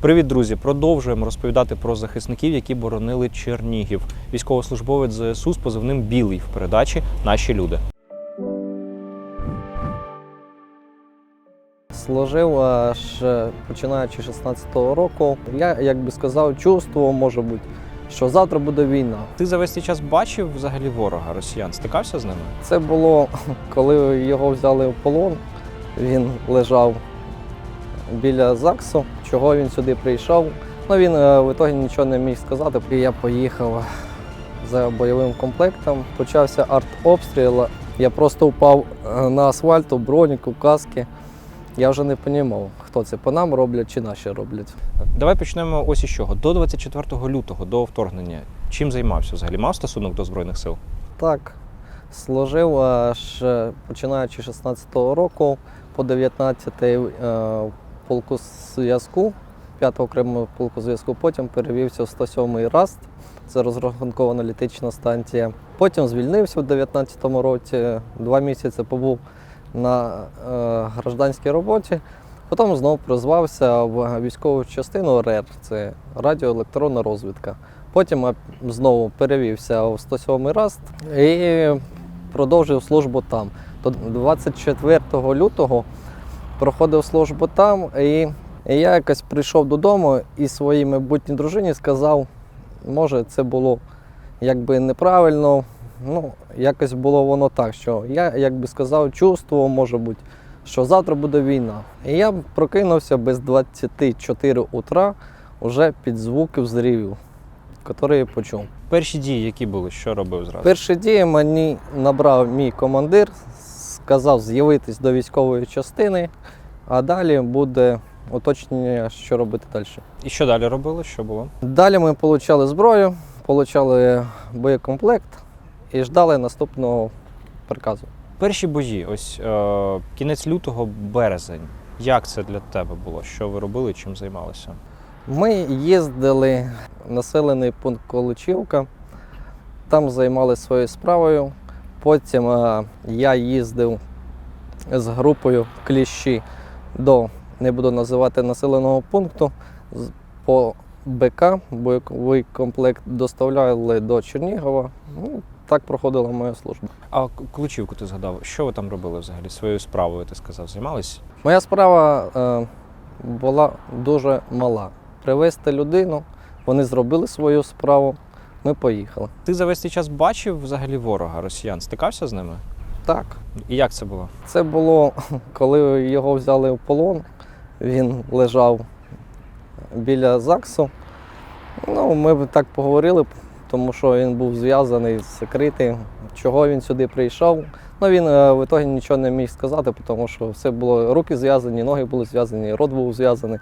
Привіт, друзі! Продовжуємо розповідати про захисників, які боронили Чернігів. Військовослужбовець ЗСУ з позивним Білий в передачі Наші люди. Служив аж е, починаючи з 16-го року. Я, як би сказав, чувствував, може бути, що завтра буде війна. Ти за весь цей час бачив взагалі ворога росіян? Стикався з ними? Це було, коли його взяли в полон. Він лежав біля ЗАГСу. Чого він сюди прийшов? Ну він е, в ітогі нічого не міг сказати. І я поїхав за бойовим комплектом. Почався артобстріл. Я просто впав е, на асфальт, у броніку, каски. Я вже не розумів, хто це по нам роблять чи наші роблять. Давай почнемо ось із чого. До 24 лютого, до вторгнення. Чим займався взагалі? Мав стосунок до Збройних сил? Так, служив аж е, починаючи з 16-го року по 19-й е, полку зв'язку, 5-го окремого полку зв'язку, потім перевівся в 107-й РАСТ, це розрахункова аналітична станція. Потім звільнився в 19-му році, два місяці побув на е, гражданській роботі. Потім знову призвався в військову частину РЕР, це радіоелектронна розвідка. Потім знову перевівся в 107-й РАСТ і продовжив службу там. До 24 лютого проходив службу там, і я якось прийшов додому і своїй майбутній дружині сказав, може, це було якби неправильно. Ну, якось було воно так, що я, як би сказав, чувствував, може бути, що завтра буде війна. І я прокинувся без 24 утра вже під звуки взривів, які я почув. Перші дії, які були, що робив зразу? Перші дії мені набрав мій командир, сказав з'явитись до військової частини, а далі буде уточнення, що робити далі. І що далі робили? Що було? Далі ми отримали зброю, отримали боєкомплект і ждали наступного приказу. Перші бої, ось е, кінець лютого, березень. Як це для тебе було? Що ви робили, чим займалися? Ми їздили в населений пункт Количівка, там займалися своєю справою. Потім е, я їздив з групою кліщі до, не буду називати населеного пункту, по БК, бойовий комплект доставляли до Чернігова. Ну, так проходила моя служба. А Ключівку ти згадав. Що ви там робили взагалі? Своєю справою ти сказав, займались? Моя справа е, була дуже мала. Привезти людину, вони зробили свою справу, ми поїхали. Ти за весь цей час бачив взагалі ворога росіян? Стикався з ними? Так, І як це було? це було, коли його взяли в полон, він лежав біля ЗАГСу. Ну, ми б так поговорили, тому що він був зв'язаний, закритий, чого він сюди прийшов. Ну, він е, в ітогі нічого не міг сказати, тому що все було руки зв'язані, ноги були зв'язані, рот був зв'язаний.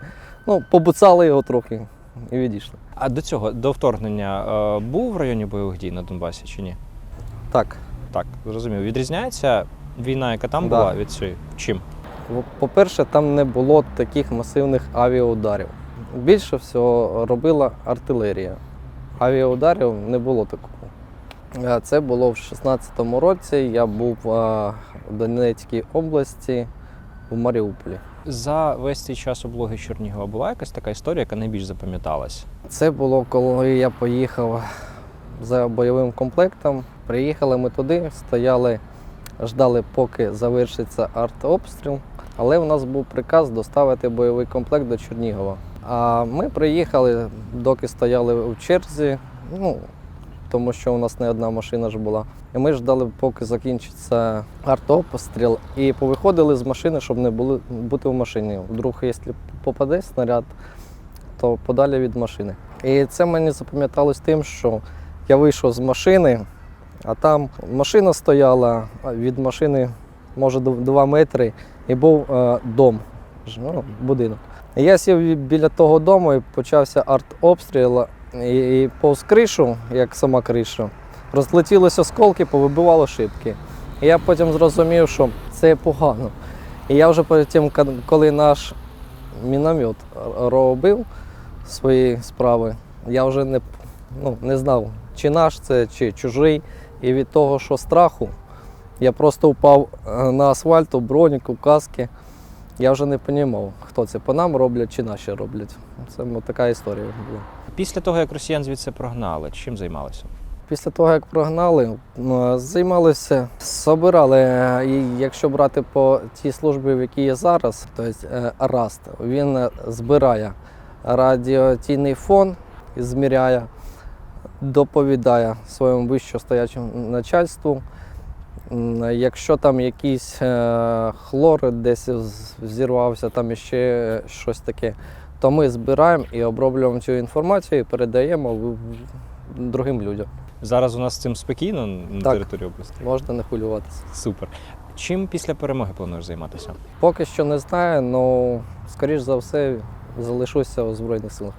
Ну, побуцали його трохи і відійшли. А до цього, до вторгнення, е, був в районі бойових дій на Донбасі чи ні? Так, Так, зрозумів. Відрізняється війна, яка там Да. була від цієї? Чим? В- По-перше, там не було таких масивних авіаударів. Більше всього робила артилерія. Авіаударів не було такого. Е, Це було в 16-му році. Я був е, в Донецькій області в Маріуполі. За весь цей час облоги Чернігова була якась така історія, яка найбільш запам'яталась? Це було, коли я поїхав за бойовим комплектом. Приїхали ми туди, стояли, ждали, поки завершиться артобстріл. Але в нас був приказ доставити бойовий комплект до Чернігова. А ми приїхали, доки стояли в черзі, ну, тому що у нас не одна машина ж була. І ми ждали, поки закінчиться артобстріл, і повиходили з машини, щоб не були, бути в машині. Вдруг, якщо попаде снаряд, то подалі від машини. І це мені запам'яталось тим, що я вийшов з машини, а там машина стояла, від машини, може, 2 метри, і був е, дом, ну, будинок. Я сів біля того дому і почався артобстріл, і, і повз кришу, як сама криша, розлетілися осколки, повибивало шибки. І я потім зрозумів, що це погано. І я вже потім, коли наш міномет робив свої справи, я вже не, ну, не знав, чи наш це, чи чужий. І від того, що страху, я просто впав е, на асфальт, у броніку, каски. Я вже не розумів, хто це по нам роблять чи наші роблять. Це така історія була. Після того, як росіян звідси прогнали, чим займалися? Після того, як прогнали, займалися, собирали. е, І якщо брати по тій службі, в якій є зараз, то е, РАСТ, він збирає радіаційний фон, і зміряє, доповідає своєму вищостоячому начальству. Якщо там якийсь е, хлор десь взірвався, там іще щось таке, то ми збираємо і оброблюємо цю інформацію і передаємо другим людям. Зараз у нас з цим спокійно на Так. території області. Можна не хвилюватися. Супер. Чим після перемоги плануєш займатися? Поки що не знаю, але скоріш за все залишуся у Збройних силах.